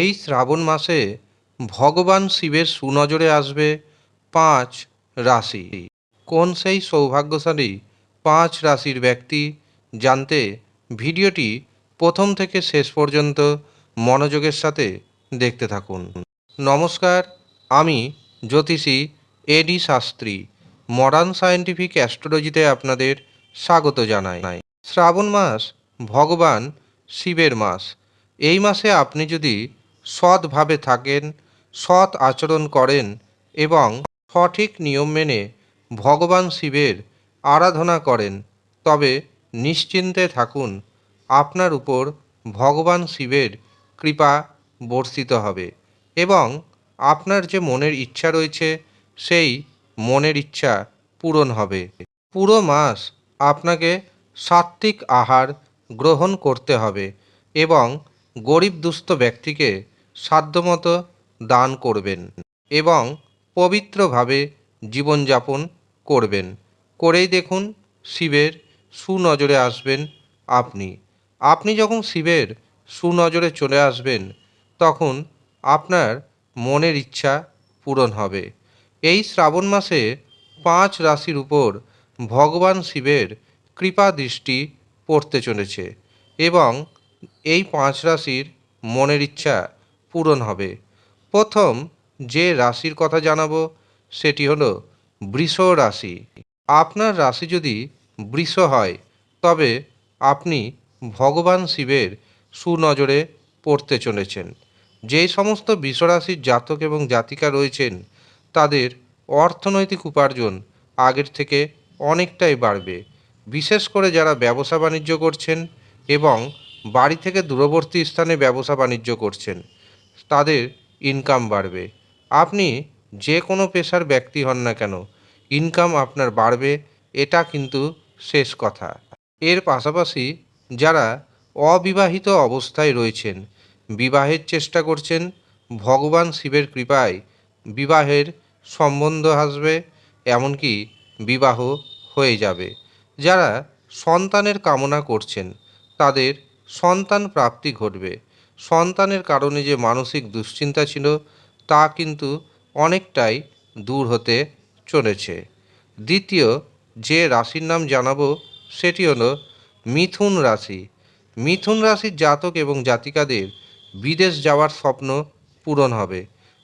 এই শ্রাবণ মাসে ভগবান শিবের সুনজরে আসবে পাঁচ রাশি। কোন সেই সৌভাগ্যশালী পাঁচ রাশির ব্যক্তি জানতে ভিডিওটি প্রথম থেকে শেষ পর্যন্ত মনোযোগের সাথে দেখতে থাকুন। নমস্কার, আমি জ্যোতিষী এডি শাস্ত্রী, মডার্ন সায়েন্টিফিক অ্যাস্ট্রোলজিতে আপনাদের স্বাগত জানাই। শ্রাবণ মাস ভগবান শিবের মাস। এই মাসে আপনি যদি সৎভাবে থাকেন, সৎ আচরণ করেন এবং সঠিক নিয়ম মেনে ভগবান শিবের আরাধনা করেন। তবে নিশ্চিন্তে থাকুন, আপনার উপর ভগবান শিবের কৃপা বর্ষিত হবে এবং আপনার যে মনের ইচ্ছা রয়েছে, সেই মনের ইচ্ছা পূরণ হবে। পুরো মাস আপনাকে সাত্ত্বিক আহার গ্রহণ করতে হবে এবং গরিব দুস্থ ব্যক্তিকে সাধ্যমতো দান করবেন এবং পবিত্রভাবে জীবনযাপন করবেন। করেই দেখুন, শিবের সুনজরে আসবেন আপনি। আপনি যখন শিবের সুনজরে চলে আসবেন, তখন আপনার মনের ইচ্ছা পূরণ হবে। এই শ্রাবণ মাসে পাঁচ রাশির উপর ভগবান শিবের কৃপা দৃষ্টি পড়তে চলেছে এবং এই পাঁচ রাশির মনের ইচ্ছা পূরণ হবে। প্রথম যে রাশির কথা জানাব, সেটি হলো বৃষ রাশি। আপনার রাশি যদি বৃষ হয়, তবে আপনি ভগবান শিবের সুনজরে পড়তে চলেছেন। যেই সমস্ত বিশ্বরাশির জাতক এবং জাতিকা রয়েছেন, তাদের অর্থনৈতিক উপার্জন আগের থেকে অনেকটাই বাড়বে। বিশেষ করে যারা ব্যবসা বাণিজ্য করছেন এবং বাড়ি থেকে দূরবর্তী স্থানে ব্যবসা বাণিজ্য করছেন তাদের ইনকাম বাড়বে। আপনি যে কোনো পেশার ব্যক্তি হন না কেন ইনকাম আপনার বাড়বে, এটা কিন্তু শেষ কথা। এর পাশাপাশি যারা অবিবাহিত অবস্থায় রয়েছেন, বিবাহের চেষ্টা করছেন, ভগবান শিবের কৃপায় বিবাহের সম্বন্ধ আসবে, এমনকি বিবাহ হয়ে যাবে। যারা সন্তানের কামনা করছেন, তাদের সন্তান প্রাপ্তি ঘটবে। সন্তানের কারণে যে মানসিক দুশ্চিন্তা ছিল, তা কিন্তু অনেকটাই দূর হতে চলেছে। দ্বিতীয়, যে রাশির নাম জানাব, সেটি হলো মিথুন রাশি। মিথুন রাশির জাতক এবং জাতিকাদের বিদেশ যাওয়ার স্বপ্ন পূরণ হবে।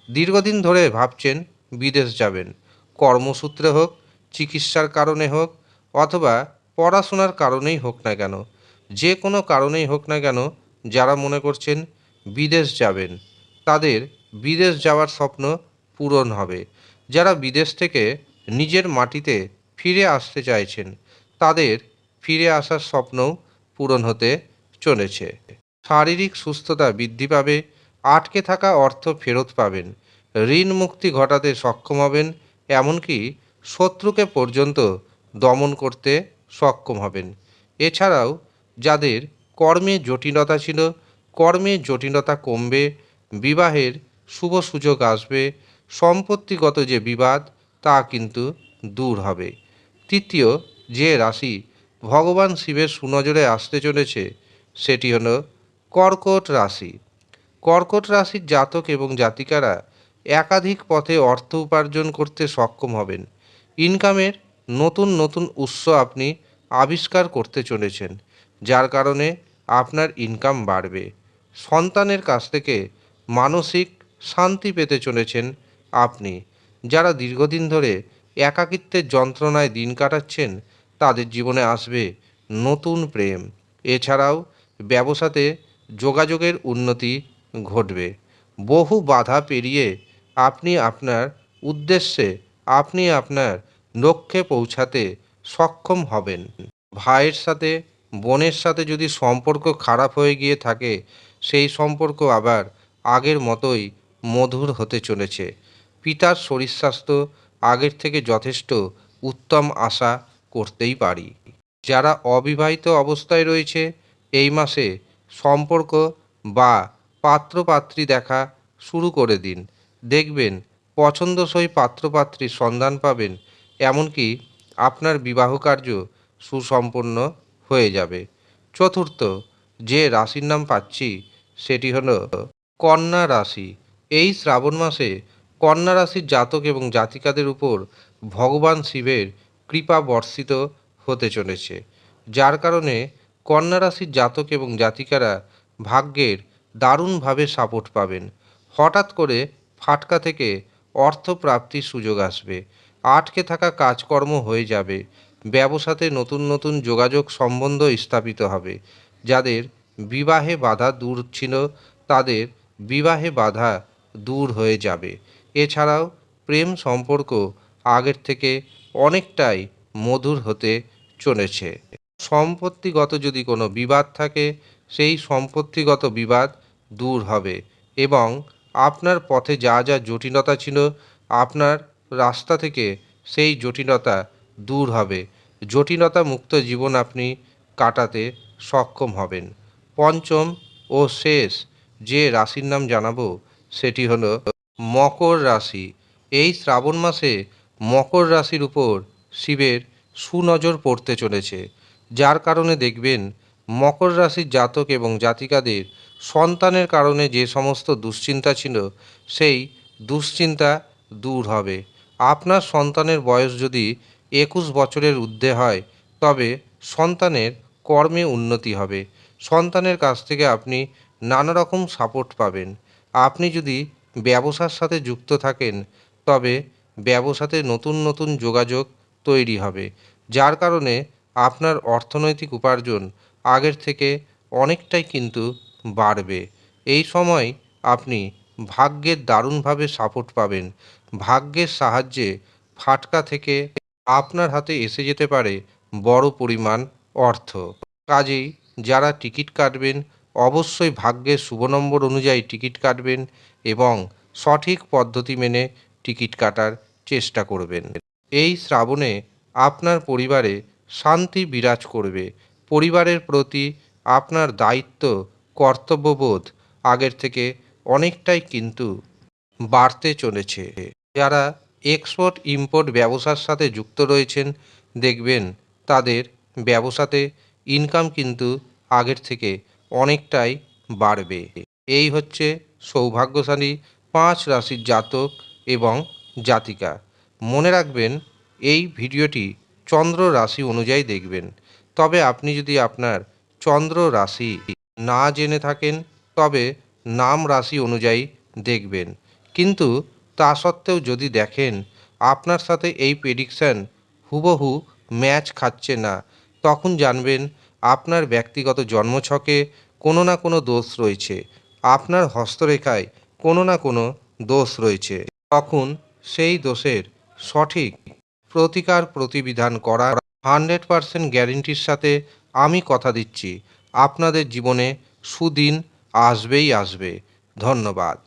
দীর্ঘদিন ধরে ভাবছেন বিদেশ যাবেন। কর্মসূত্রে হোক, চিকিৎসার কারণে হোক, অথবা পড়াশোনার কারণেই হোক না কেন, যে কোনো কারণেই হোক না কেন যারা মনে করছেন বিদেশ যাবেন, তাদের বিদেশ যাওয়ার স্বপ্ন পূরণ হবে। যারা বিদেশ থেকে নিজের মাটিতে ফিরে আসতে চাইছেন, তাদের ফিরে আসার স্বপ্নও পূরণ হতে চলেছে। শারীরিক সুস্থতা বৃদ্ধি পাবে, আটকে থাকা অর্থ ফেরত পাবেন, ঋণ মুক্তি ঘটাতে সক্ষম হবেন, এমনকি শত্রুকে পর্যন্ত দমন করতে সক্ষম হবেন। এছাড়াও যাদের কর্মে জটিলতা ছিল, কর্মে জটিলতা কমবে, বিবাহের শুভ সুযোগ আসবে, সম্পত্তিগত যে বিবাদ, তা কিন্তু দূর হবে। তৃতীয় যে রাশি ভগবান শিবের সুনজরে আসতে চলেছে, সেটি হলো কর্কট রাশি। কর্কট রাশির জাতক এবং জাতিকারা একাধিক পথে অর্থ উপার্জন করতে সক্ষম হবেন। ইনকামের নতুন নতুন উৎস আপনি আবিষ্কার করতে চলেছেন, যার কারণে আপনার ইনকাম বাড়বে। সন্তানের কাছ থেকে মানসিক শান্তি পেতে চলেছেন আপনি। যারা দীর্ঘদিন ধরে একাকিত্বের যন্ত্রণায় দিন কাটাচ্ছেন, তাদের জীবনে আসবে নতুন প্রেম। এছাড়াও ব্যবসাতে যোগাযোগের উন্নতি ঘটবে। বহু বাধা পেরিয়ে আপনি আপনার উদ্দেশ্যে আপনি আপনার লক্ষ্যে পৌঁছাতে সক্ষম হবেন। ভাইয়ের সাথে বোনের সাথে যদি সম্পর্ক খারাপ হয়ে গিয়ে থাকে, সেই সম্পর্ক আবার আগের মতোই মধুর হতে চলেছে। পিতার শরীর স্বাস্থ্য আগের থেকে যথেষ্ট উত্তম আশা করতেই পারি। যারা অবিবাহিত অবস্থায় রয়েছে, এই মাসে সম্পর্ক বা পাত্রপাত্রী দেখা শুরু করে দিন। দেখবেন পছন্দসই পাত্রপাত্রীর সন্ধান পাবেন, এমনকি আপনার বিবাহ কার্য সুসম্পন্ন হয়ে যাবে। চতুর্থ, যে রাশির নাম পাচ্ছি সেটি হলো কন্যা রাশি। এই শ্রাবণ মাসে কন্যা রাশির জাতক এবং জাতিকাদের উপর ভগবান শিবের কৃপা বর্ষিত হতে চলেছে। যার কারণে কন্যা রাশির জাতক এবং জাতিকারা ভাগ্যের দারুণভাবে সাপোর্ট পাবেন। হঠাৎ করে ফাটকা থেকে অর্থ প্রাপ্তির সুযোগ আসবে। আটকে থাকা কাজকর্ম হয়ে যাবে। ব্যবসাতে নতুন নতুন যোগাযোগ সম্বন্ধ স্থাপিত হবে, যাদের বিবাহে বাধা দূর ছিল, তাদের বিবাহে বাধা দূর হয়ে যাবে। এছাড়াও প্রেম সম্পর্ক আগের থেকে অনেকটাই মধুর হতে চলেছে। সম্পত্তিগত যদি কোনো বিবাদ থাকে, সেই সম্পত্তিগত বিবাদ দূর হবে এবং আপনার পথে যা যা জটিলতা ছিল, আপনার রাস্তা থেকে সেই জটিলতা দূর হবে। জটিলতা মুক্ত জীবন আপনি কাটাতে সক্ষম হবেন। পঞ্চম ও শেষ যে রাশির নাম জানাব, সেটি হলো মকর রাশি। এই শ্রাবণ মাসে মকর রাশির উপর শিবের সুনজর পড়তে চলেছে। যার কারণে দেখবেন, মকর রাশির জাতক এবং জাতিকাদের সন্তানের কারণে যে সমস্ত দুশ্চিন্তা ছিল, সেই দুশ্চিন্তা দূর হবে। আপনার সন্তানের বয়স যদি একুশ বছরের ঊর্ধ্বে হয়, তবে সন্তানের কর্মে উন্নতি হবে। সন্তানের কাছ থেকে আপনি নানা রকম সাপোর্ট পাবেন। আপনি যদি ব্যবসার সাথে যুক্ত থাকেন, তবে ব্যবসাতে নতুন নতুন যোগাযোগ তৈরি হবে, যার কারণে আপনার অর্থনৈতিক উপার্জন আগের থেকে অনেকটাই কিন্তু বাড়বে। এই সময় আপনি ভাগ্যের দারুণভাবে সাপোর্ট পাবেন। ভাগ্যের সাহায্যে ফাটকা থেকে আপনার হাতে এসে যেতে পারে বড় পরিমাণ অর্থ। কাজেই যারা টিকিট কাটবেন, অবশ্যই ভাগ্যের শুভ নম্বর অনুযায়ী টিকিট কাটবেন এবং সঠিক পদ্ধতি মেনে টিকিট কাটার চেষ্টা করবেন। এই শ্রাবণে আপনার পরিবারে শান্তি বিরাজ করবে। পরিবারের প্রতি আপনার দায়িত্ব, কর্তব্যবোধ আগের থেকে অনেকটাই কিন্তু বাড়তে চলেছে। যারা এক্সপোর্ট ইম্পোর্ট ব্যবসার সাথে যুক্ত রয়েছেন, দেখবেন তাদের ব্যবসাতে ইনকাম কিন্তু আগের থেকে অনেকটাই বাড়বে। এই হচ্ছে সৌভাগ্যশালী পাঁচ রাশির জাতক এবং জাতিকা। মনে রাখবেন, এই ভিডিওটি চন্দ্র রাশি অনুযায়ী দেখবেন। তবে আপনি যদি আপনার চন্দ্র রাশি না জেনে থাকেন, তবে নাম রাশি অনুযায়ী দেখবেন। কিন্তু তা সত্ত্বেও যদি দেখেন, আপনার সাথে এই প্রেডিকশান হুবহু ম্যাচ খাচ্ছে না, তখন জানবেন আপনার ব্যক্তিগত জন্মছকে কোনো না কোনো দোষ রয়েছে, আপনার হস্তরেখায় কোনো না কোনো দোষ রয়েছে। তখন সেই দোষের সঠিক প্রতিকার প্রতিবিধান করা হান্ড্রেড পারসেন্ট গ্যারেন্টির সাথে আমি কথা দিচ্ছি। আপনাদের জীবনে সুদিন আসবেই আসবে। ধন্যবাদ।